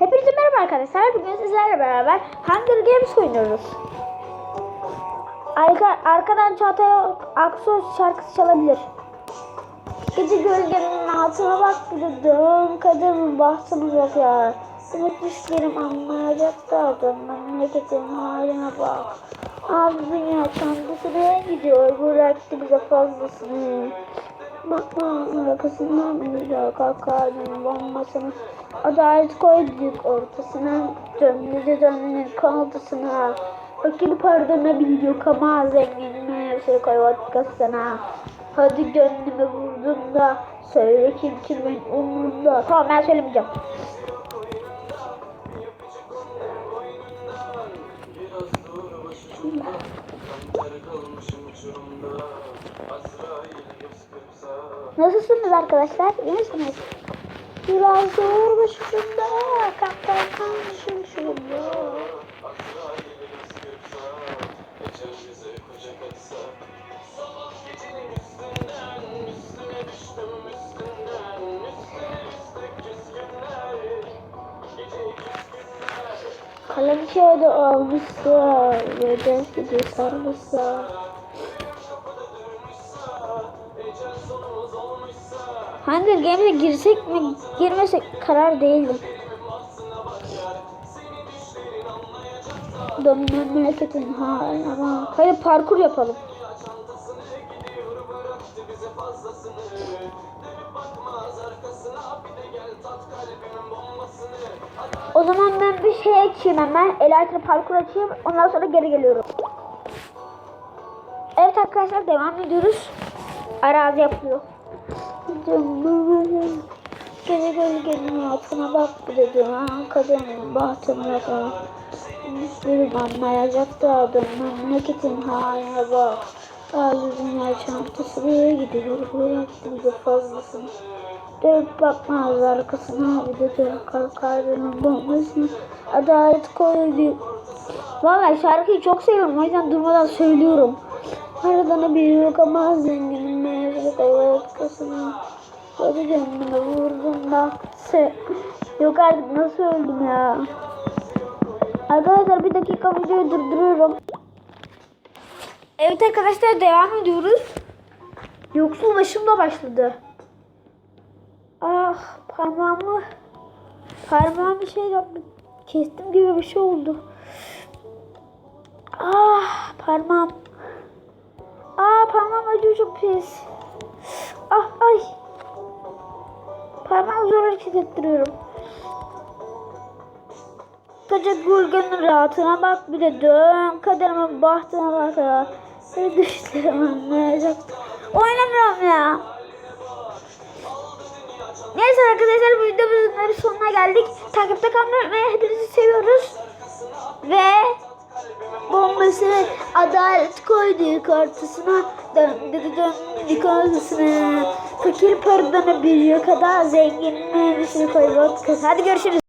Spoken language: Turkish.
Hepinize merhaba arkadaşlar. Bugün sizlerle beraber Hunger Games oynuyoruz. Arka, arkadan Çağatay Aksu şarkısı çalabilir. Gece gölgenin altına bak bir de dön kadın bahtımız yok ya. Umut düşlerim anlayacak da adam memleketin haline bak. Abi dünya nereye gidiyor bıraktı bize fazlasını. Bakma arkasından bir kalkar bombasını. Adalet koyduk ortasına. Döndü döndü kaltısına. Fakir pardona biliyor ama zengin meyvesi koy vodkasına. Hadi gönlüme vurdun da söyle kim kimin umurunda. Tamam ben söylemeyeceğim. Nasılsınız arkadaşlar? İyi misiniz? Biraz zor başımda, kaptan kalmışım şurada. Kalem almışsa ve de sizi sarmışsa. Hunger Games'e girsek mi girmesek karar değildim. Dön memleketin bak. Hadi parkur yapalım. O zaman ben bir şey açayım hemen. Elytra parkur açayım. Ondan sonra geri geliyorum. Evet arkadaşlar devam ediyoruz. Arazi yapıyor. Gece gölgenin altına bak bir de duran kadının bahtına bak. Bir anlayacak da adam memleketin haline bak. Bazı dünya çantası buraya gidiyor. Bıraktı bize fazlasını. Dönüp bakmaz arkasına bir de dön kalkarının bombasını. Adalet koydu. Valla şarkıyı çok seviyorum o yüzden durmadan söylüyorum. Aradan bir yok ama zenginin meyveli kayıtkasını. Hadi gönlüme vurdum da se. Yok artık nasıl öldüm ya. Arkadaşlar bir dakika videoyu durduruyorum. Evet arkadaşlar devam ediyoruz. Yoksul başımda başladı. Ah parmağımı parmağımı şey yaptım. Kestim gibi bir şey oldu. Ah parmağım. Aa parmağım acıyor çok pis. Ah ay. Parmağımı zor hareket ettiriyorum. Koca gurganın rahatına bak bir de dön kaderimin bahtına bak ya. Bir düşlerim anlayacak. Oynamıyorum ya. Neyse arkadaşlar bu videomuzun sonuna geldik. Takipte kalmayı unutmayın. Hepinizi seviyoruz. Ve bombasını adalet koydu kartısına döndü döndü kartısına fakir pardana bir kadar zengin mühendisini koy vodkası. Hadi görüşürüz.